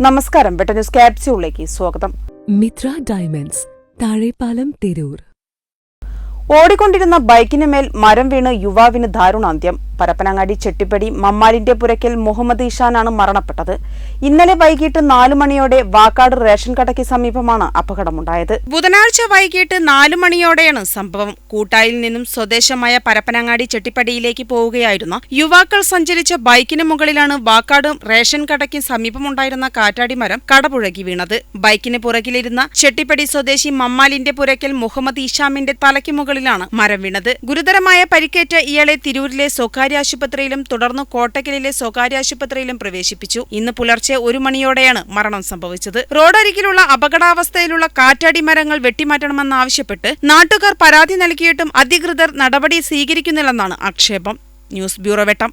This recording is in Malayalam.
നമസ്കാരം. ന്യൂസ് ക്യാപ്സ്യൂളിലേക്ക് സ്വാഗതം. മിത്ര ഡയമണ്ട്സ് താഴെപ്പാലം തിരൂർ. ഓടിക്കൊണ്ടിരുന്ന ബൈക്കിന് മേൽ മരം വീണ് യുവാവിന് ദാരുണാന്ത്യം. പരപ്പനങ്ങാടി ചെട്ടിപ്പടി മമ്മാലിന്റെ പുരയ്ക്കൽ മുഹമ്മദ് ഇഷാനാണ് മരണപ്പെട്ടത്. ഇന്നലെ വൈകിട്ട് നാലു മണിയോടെ വാക്കാട് റേഷൻ കടയ്ക്ക് സമീപമാണ് അപകടമുണ്ടായത്. ബുധനാഴ്ച വൈകിട്ട് നാലു മണിയോടെയാണ് സംഭവം. കൂട്ടായിൽ നിന്നും സ്വദേശമായ പരപ്പനങ്ങാടി ചെട്ടിപ്പടിയിലേക്ക് പോവുകയായിരുന്ന യുവാക്കൾ സഞ്ചരിച്ച ബൈക്കിന് മുകളിലാണ് വാക്കാട് റേഷൻ കടയ്ക്ക് സമീപമുണ്ടായിരുന്ന കാറ്റാടി മരം കടപുഴകി വീണത്. ബൈക്കിന് പുറകിലിരുന്ന ചെട്ടിപ്പടി സ്വദേശി മമ്മാലിന്റെ പുരയ്ക്കൽ മുഹമ്മദ് ഇഷാമിന്റെ തലയ്ക്ക് മുകളിലാണ് മരം വീണത്. ഗുരുതരമായ പരിക്കേറ്റ ഇയാളെ തിരൂരിലെ സ്വകാര്യ ആശുപത്രിയിലും തുടർന്ന് കോട്ടക്കലിലെ സ്വകാര്യ ആശുപത്രിയിലും പ്രവേശിപ്പിച്ചു. ഇന്ന് പുലർച്ചെ ഒരു മണിയോടെയാണ് മരണം സംഭവിച്ചത്. റോഡരികിലുള്ള അപകടാവസ്ഥയിലുള്ള കാറ്റാടി മരങ്ങൾ വെട്ടിമാറ്റണമെന്നാവശ്യപ്പെട്ട് നാട്ടുകാർ പരാതി നൽകിയിട്ടും അധികൃതർ നടപടി സ്വീകരിക്കുന്നില്ലെന്നാണ് ആക്ഷേപം. News bureau Vettam.